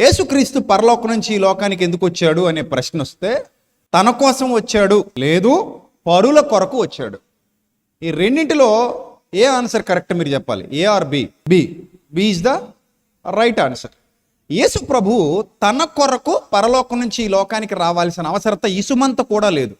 యేసుక్రీస్తు పరలోకం నుంచి ఈ లోకానికి ఎందుకు వచ్చాడు అనే ప్రశ్న వస్తే తన కోసం వచ్చాడు లేదు పరుల కొరకు వచ్చాడు. ఈ రెండింటిలో ఏ ఆన్సర్ కరెక్ట్ మీరు చెప్పాలి? A or B? B. B is the right answer. Yesu ప్రభు తన కొరకు పరలోకం నుంచి ఈ లోకానికి రావాల్సిన అవసరత ఇసుమంత కూడా లేదు.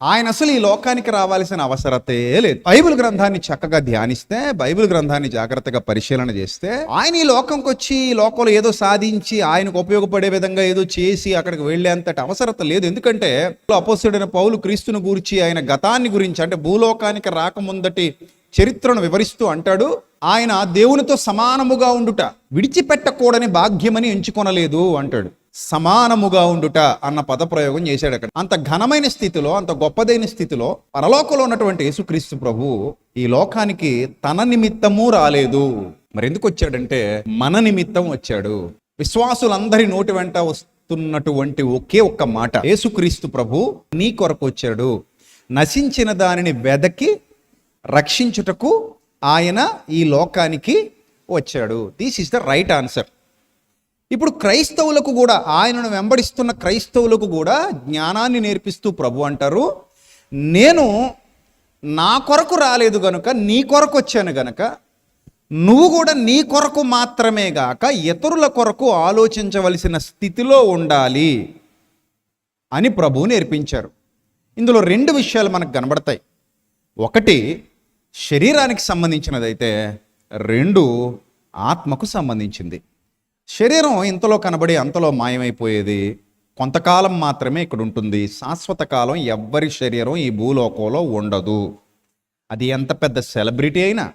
ఆయన అసలు ఈ లోకానికి రావాల్సిన అవసరతే లేదు. బైబిల్ గ్రంథాన్ని చక్కగా ధ్యానిస్తే బైబిల్ గ్రంథాన్ని జాగ్రత్తగా పరిశీలన చేస్తే ఆయన ఈ లోకంకి వచ్చి ఈ లోకంలో ఏదో సాధించి ఆయనకు ఉపయోగపడే విధంగా ఏదో చేసి అక్కడికి వెళ్ళేంతటి అవసరత లేదు. ఎందుకంటే అపోసుడైన పౌలు క్రీస్తును గురించి ఆయన గతాన్ని గురించి అంటే భూలోకానికి రాకముందటి చరిత్రను వివరిస్తూ అంటాడు ఆయన దేవునితో సమానముగా ఉండుట విడిచిపెట్టకూడని భాగ్యమని ఎంచుకొనలేదు అంటాడు. సమానముగా ఉండుట అన్న పదప్రయోగం చేశాడు అక్కడ. అంత ఘనమైన స్థితిలో అంత గొప్పదైన స్థితిలో పరలోకంలో ఉన్నటువంటి యేసుక్రీస్తు ప్రభు ఈ లోకానికి తన నిమిత్తము రాలేదు. మరి ఎందుకు వచ్చాడంటే మన నిమిత్తం వచ్చాడు. విశ్వాసులందరి నోటి వెంట వస్తున్నటువంటి ఒకే ఒక్క మాట. యేసుక్రీస్తు ప్రభు నీ కొరకు వచ్చాడు. నశించిన దానిని వెదకి రక్షించుటకు ఆయన ఈ లోకానికి వచ్చాడు. This is the right answer ఇప్పుడు క్రైస్తవులకు కూడా ఆయనను వెంబడిస్తున్న క్రైస్తవులకు కూడా జ్ఞానాన్ని నేర్పిస్తూ ప్రభు అంటారు నేను నా కొరకు రాలేదు గనుక నీ కొరకు వచ్చాను గనుక నువ్వు కూడా నీ కొరకు మాత్రమే గాక ఇతరుల కొరకు ఆలోచించవలసిన స్థితిలో ఉండాలి అని ప్రభువు నేర్పించారు. ఇందులో రెండు విషయాలు మనకు కనబడతాయి. ఒకటి శరీరానికి సంబంధించినదైతే రెండు ఆత్మకు సంబంధించింది. శరీరం ఇంతలో కనబడి అంతలో మాయమైపోయేది. కొంతకాలం మాత్రమే ఇక్కడ ఉంటుంది శాశ్వత కాలం ఎవ్వరి శరీరం ఈ భూలోకంలో ఉండదు. అది ఎంత పెద్ద సెలబ్రిటీ అయినా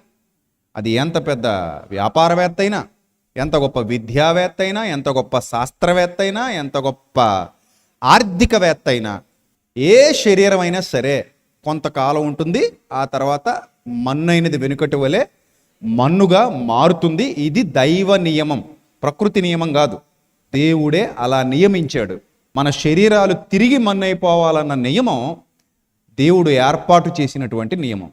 అది ఎంత పెద్ద వ్యాపారవేత్త అయినా ఎంత గొప్ప విద్యావేత్త అయినా ఎంత గొప్ప శాస్త్రవేత్త అయినా ఎంత గొప్ప ఆర్థికవేత్త అయినా ఏ శరీరం అయినా సరే కొంతకాలం ఉంటుంది. ఆ తర్వాత మన్నైనది వెనుకటి వలె మన్నుగా మారుతుంది. ఇది దైవ నియమం. ప్రకృతి నియమం కాదు. దేవుడే అలా నియమించాడు. మన శరీరాలు తిరిగి మన్నైపోవాలన్న నియమం దేవుడు ఏర్పాటు చేసినటువంటి నియమం.